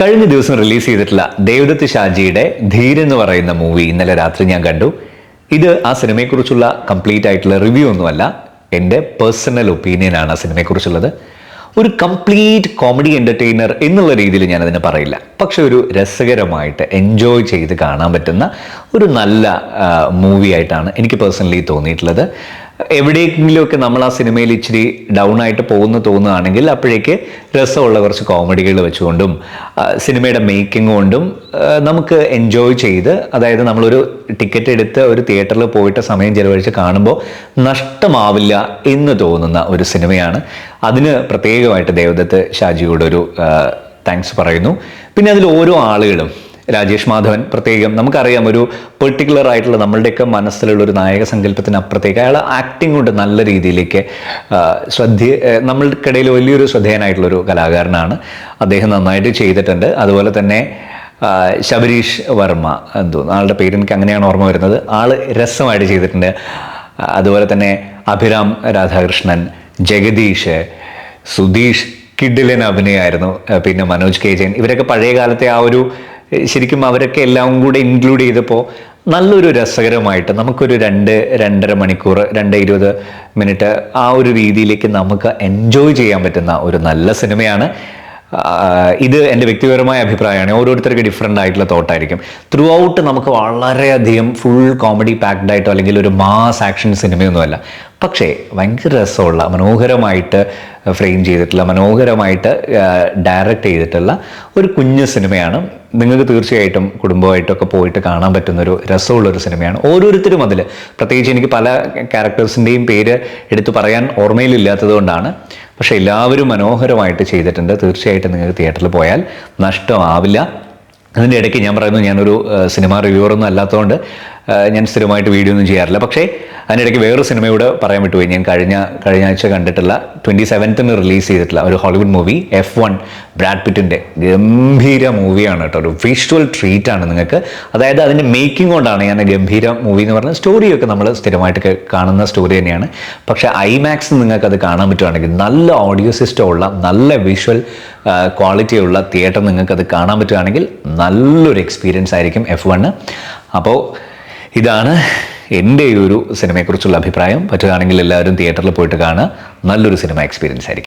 കഴിഞ്ഞ ദിവസം റിലീസ് ചെയ്തിട്ടുള്ള ദേവദത്ത് ഷാജിയുടെ ധീർ എന്ന് പറയുന്ന മൂവി ഇന്നലെ രാത്രി ഞാൻ കണ്ടു. ഇത് ആ സിനിമയെക്കുറിച്ചുള്ള കംപ്ലീറ്റ് ആയിട്ടുള്ള റിവ്യൂ ഒന്നുമല്ല. എന്റെ പേഴ്സണൽ ഒപ്പീനിയനാണ് ആ സിനിമയെക്കുറിച്ചുള്ളത്. ഒരു കംപ്ലീറ്റ് കോമഡി എന്റർടൈനർ എന്നുള്ള രീതിയിൽ ഞാനതിനെ പറയില്ല. പക്ഷെ ഒരു രസകരമായിട്ട് എൻജോയ് ചെയ്ത് കാണാൻ പറ്റുന്ന ഒരു നല്ല മൂവി ആയിട്ടാണ് എനിക്ക് പേഴ്സണലി തോന്നിയിട്ടുള്ളത്. എവിടെയെങ്കിലുമൊക്കെ നമ്മൾ ആ സിനിമയിൽ ഇച്ചിരി ഡൗൺ ആയിട്ട് പോകുന്ന തോന്നുകയാണെങ്കിൽ അപ്പോഴേക്ക് രസമുള്ള കുറച്ച് കോമഡികൾ വെച്ചുകൊണ്ടും സിനിമയുടെ മേക്കിംഗ് കൊണ്ടും നമുക്ക് എൻജോയ് ചെയ്ത് അതായത് നമ്മളൊരു ടിക്കറ്റ് എടുത്ത് ഒരു തിയേറ്ററിൽ പോയിട്ട് സമയം ചെലവഴിച്ച് കാണുമ്പോൾ നഷ്ടമാവില്ല എന്ന് തോന്നുന്ന ഒരു സിനിമയാണ്. അതിന് പ്രത്യേകമായിട്ട് ദേവദത്ത് ഷാജിയോടൊരു താങ്ക്സ് പറയുന്നു. പിന്നെ അതിൽ ഓരോ ആളുകളും രാജേഷ് മാധവൻ. പ്രത്യേകം നമുക്കറിയാം ഒരു പെർട്ടിക്കുലർ ആയിട്ടുള്ള നമ്മളുടെയൊക്കെ മനസ്സിലുള്ള ഒരു നായക സങ്കല്പത്തിന് അപ്പുറത്തേക്ക് അയാൾ ആക്ടിങ് കൊണ്ട് നല്ല രീതിയിലേക്ക് ശ്രദ്ധ നമ്മൾക്കിടയിൽ വലിയൊരു ശ്രദ്ധേയനായിട്ടുള്ളൊരു കലാകാരനാണ്. അദ്ദേഹം നന്നായിട്ട് ചെയ്തിട്ടുണ്ട്. അതുപോലെ തന്നെ ശബരീഷ് വർമ്മ എന്തോ ആളുടെ പേര് എനിക്ക് അങ്ങനെയാണ് ഓർമ്മ വരുന്നത്. ആൾ രസമായിട്ട് ചെയ്തിട്ടുണ്ട്. അതുപോലെ തന്നെ അഭിരാം രാധാകൃഷ്ണൻ ജഗദീഷ് സുധീഷ് കിഡിലൻ അഭിനയമായിരുന്നു പിന്നെ മനോജ് കെ ജയൻ. ഇവരൊക്കെ പഴയ കാലത്തെ ആ ഒരു ശരിക്കും അവരൊക്കെ എല്ലാം കൂടെ ഇൻക്ലൂഡ് ചെയ്തപ്പോൾ നല്ലൊരു രസകരമായിട്ട് നമുക്കൊരു രണ്ട് രണ്ടര മണിക്കൂർ രണ്ട് ഇരുപത് മിനിറ്റ് ആ ഒരു രീതിയിലേക്ക് നമുക്ക് എൻജോയ് ചെയ്യാൻ പറ്റുന്ന ഒരു നല്ല സിനിമയാണ്. ഇത് എന്റെ വ്യക്തിപരമായ അഭിപ്രായമാണ്. ഓരോരുത്തർക്ക് ഡിഫറെന്റ് ആയിട്ടുള്ള തോട്ടായിരിക്കും. ത്രൂ ഔട്ട് നമുക്ക് വളരെയധികം ഫുൾ കോമഡി പാക്ഡ് ആയിട്ടോ അല്ലെങ്കിൽ ഒരു മാസ് ആക്ഷൻ സിനിമയൊന്നുമല്ല. പക്ഷേ ഭയങ്കര രസമുള്ള മനോഹരമായിട്ട് ഫ്രെയിം ചെയ്തിട്ടുള്ള മനോഹരമായിട്ട് ഡയറക്റ്റ് ചെയ്തിട്ടുള്ള ഒരു കുഞ്ഞു സിനിമയാണ്. നിങ്ങൾക്ക് തീർച്ചയായിട്ടും കുടുംബമായിട്ടൊക്കെ പോയിട്ട് കാണാൻ പറ്റുന്ന ഒരു രസമുള്ള ഒരു സിനിമയാണ്. ഓരോരുത്തരും അതിൽ പ്രത്യേകിച്ച് എനിക്ക് പല ക്യാരക്ടേഴ്സിന്റെയും പേര് എടുത്തു പറയാൻ ഓർമ്മയിലില്ലാത്തത് കൊണ്ടാണ് പക്ഷെ എല്ലാവരും മനോഹരമായിട്ട് ചെയ്തിട്ടുണ്ട്. തീർച്ചയായിട്ടും നിങ്ങൾക്ക് തിയേറ്ററിൽ പോയാൽ നഷ്ടമാവില്ല. അതിന്റെ ഇടയ്ക്ക് ഞാൻ പറയുന്നു ഞാനൊരു സിനിമ റിവ്യൂറൊന്നും അല്ലാത്തതുകൊണ്ട് ഞാൻ സ്ഥിരമായിട്ട് വീഡിയോ ഒന്നും ചെയ്യാറില്ല. പക്ഷേ അതിനിടയ്ക്ക് വേറൊരു സിനിമയോട് പറയാൻ വിട്ടുപോയി. ഞാൻ കഴിഞ്ഞ കഴിഞ്ഞ ആഴ്ച കണ്ടിട്ടുള്ള ട്വന്റി സെവൻത്തിന് റിലീസ് ചെയ്തിട്ടുള്ള ഒരു Hollywood movie F one Brad പിറ്റിന്റെ ഗംഭീര മൂവിയാണ് കേട്ടോ. ഒരു വിഷ്വൽ ട്രീറ്റ് ആണ് നിങ്ങൾക്ക്. അതായത് അതിന്റെ മേക്കിംഗ് കൊണ്ടാണ് ഞാൻ ഗംഭീര മൂവി എന്ന് പറഞ്ഞ സ്റ്റോറിയൊക്കെ നമ്മൾ സ്ഥിരമായിട്ട് കാണുന്ന സ്റ്റോറി തന്നെയാണ്. പക്ഷേ ഐമാക്സ് നിങ്ങൾക്ക് അത് കാണാൻ പറ്റുവാണെങ്കിൽ നല്ല ഓഡിയോ സിസ്റ്റം ഉള്ള നല്ല വിഷ്വൽ ക്വാളിറ്റിയുള്ള തിയേറ്റർ നിങ്ങൾക്ക് അത് കാണാൻ പറ്റുകയാണെങ്കിൽ നല്ലൊരു എക്സ്പീരിയൻസ് ആയിരിക്കും എഫ് വണ്ണ് അപ്പോൾ ഇതാണ് എന്റെ ഒരു സിനിമയെക്കുറിച്ചുള്ള അഭിപ്രായം. പറ്റുകയാണെങ്കിൽ എല്ലാവരും തിയേറ്ററിൽ പോയിട്ട് കാണുക. നല്ലൊരു സിനിമ എക്സ്പീരിയൻസ് ആയിരിക്കും.